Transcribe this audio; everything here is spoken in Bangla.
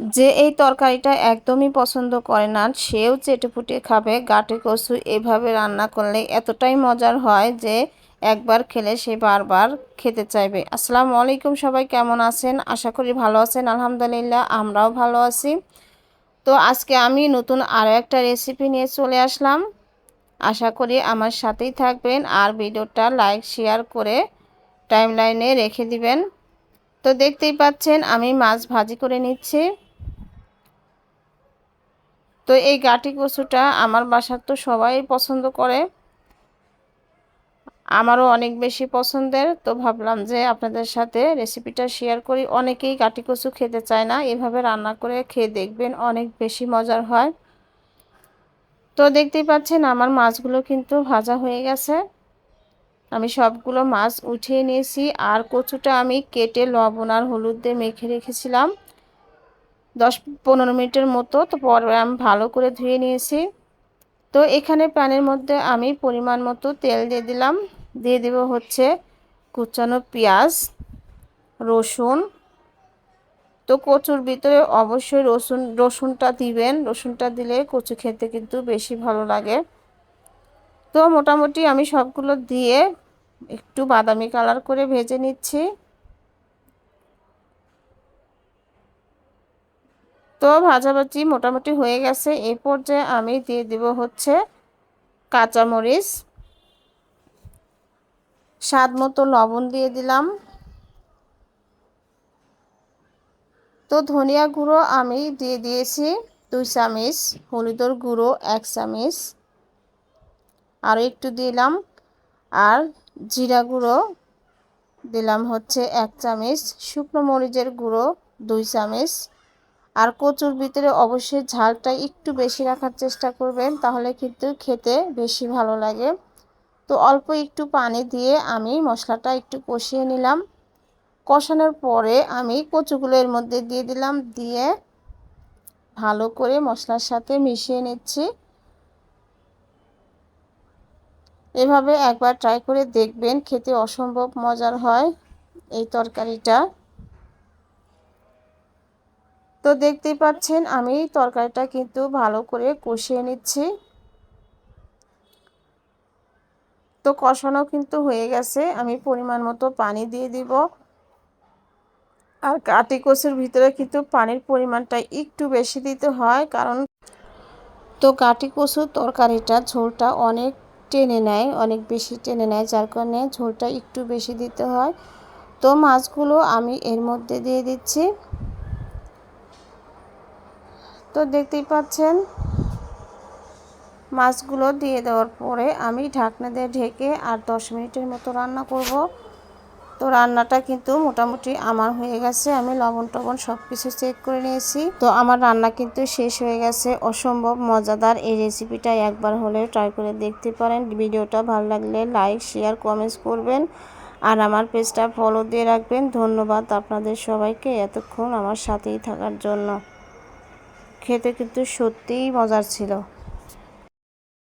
যে এই তরকারিটা একদমই পছন্দ করে না, সেও চেটেপুটে খাবে, গাটে কচু এভাবে রান্না করলে এতটাই মজার হয় যে একবার খেলে সে বারবার খেতে চাইবে। আসসালামু আলাইকুম, সবাই কেমন আছেন? আশা করি ভালো আছেন, আলহামদুলিল্লাহ আমরাও ভালো আছি। তো আজকে আমি নতুন আরও একটা রেসিপি নিয়ে চলে আসলাম। আশা করি আমার সাথেই থাকবেন আর ভিডিওটা লাইক, শেয়ার করে টাইমলাইনে রেখে দিবেন। তো দেখতেই পাচ্ছেন আমি মাছ ভাজি করে নিচ্ছি। তো এই গাটি কচুটা আমার বাসার তো সবাই পছন্দ করে। আমারও অনেক বেশি পছন্দের। তো ভাবলাম যে আপনাদের সাথে রেসিপিটা শেয়ার করি। অনেকেই গাটি কচু খেতে চায় না। এভাবে রান্না করে খেয়ে দেখবেন অনেক বেশি মজার হয়। তো দেখতেই পাচ্ছেন আমার মাছগুলো কিন্তু ভাজা হয়ে গেছে। আমি সবগুলো মাছ উঠিয়ে নিয়েছি। আর কচুটা আমি কেটে লবণ আর হলুদ দিয়ে মেখে রেখেছিলাম। দশ পনেরো মিনিটের মতো, তো পরে আমি ভালো করে ধুয়ে নিয়েছি। তো এখানে প্যানের মধ্যে আমি পরিমাণ মতো তেল দিয়ে দিলাম। দিয়ে দেব হচ্ছে কুচানো পেঁয়াজ, রসুন। তো কচুর ভিতরে অবশ্যই রসুন, রসুনটা দিবেন। রসুনটা দিলে কচু খেতে কিন্তু বেশি ভালো লাগে। তো মোটামুটি আমি সবগুলো দিয়ে একটু বাদামি কালার করে ভেজে নিচ্ছি। তো ভাজাভাজি মোটামুটি হয়ে গেছে। এই পর্যায়ে আমি দিয়ে দিব হচ্ছে কাঁচামরিচ। স্বাদ মতো লবণ দিয়ে দিলাম। তো ধনিয়া গুঁড়ো আমি দিয়ে দিয়েছি দুই চামিচ, হলুদের গুঁড়ো এক চামিচ। আরও একটু দিলাম। আর জিরা গুঁড়ো দিলাম হচ্ছে এক চামিচ, শুকনো মরিচের গুঁড়ো দুই চামিচ। আর কচুর ভিতরে অবশ্যই ঝালটা একটু বেশি রাখার চেষ্টা করবেন, তাহলে কিন্তু খেতে বেশি ভালো লাগে। তো অল্প একটু পানি দিয়ে আমি মশলাটা একটু কষিয়ে নিলাম। কষানোর পরে আমি কচুগুলো এর মধ্যে দিয়ে দিলাম, দিয়ে ভালো করে মশলার সাথে মিশিয়ে নিচ্ছি। এভাবে একবার ট্রাই করে দেখবেন, খেতে অসম্ভব মজার হয় এই তরকারিটা। তো দেখতেই পাচ্ছেন, আমি তরকারিটা কিন্তু ভালো করে কষিয়ে নিচ্ছি। তো কষানো কিন্তু হয়ে গেছে, আমি পরিমাণ মতো পানি দিয়ে দিব। আর কাটি কষের ভিতরে কিন্তু পানির পরিমাণটা একটু বেশি দিতে হয়, কারণ তো কাটি কচুর তরকারিটা ঝোলটা অনেক টেনে নেয়, অনেক বেশি টেনে নেয়, যার কারণে ঝোলটা একটু বেশি দিতে হয়। তো মাছগুলো আমি এর মধ্যে দিয়ে দিচ্ছি। তো দেখতেই পাচ্ছেন, মাছগুলো দিয়ে দেওয়ার পরে আমি ঢাকনা দিয়ে ঢেকে আর দশ মিনিটের মতো রান্না করব। তো রান্নাটা কিন্তু মোটামুটি আমার হয়ে গেছে, আমি লবণ টবণ সব কিছু চেক করে নিয়েছি। তো আমার রান্না কিন্তু শেষ হয়ে গেছে, অসম্ভব মজাদার। এই রেসিপিটা একবার হলে ট্রাই করে দেখতে পারেন। ভিডিওটা ভালো লাগলে লাইক, শেয়ার, কমেন্টস করবেন। আর আমার পেজটা ফলো দিয়ে রাখবেন। ধন্যবাদ আপনাদের সবাইকে এতক্ষণ আমার সাথেই থাকার জন্য। খেতে কিন্তু সত্যিই মজার ছিল।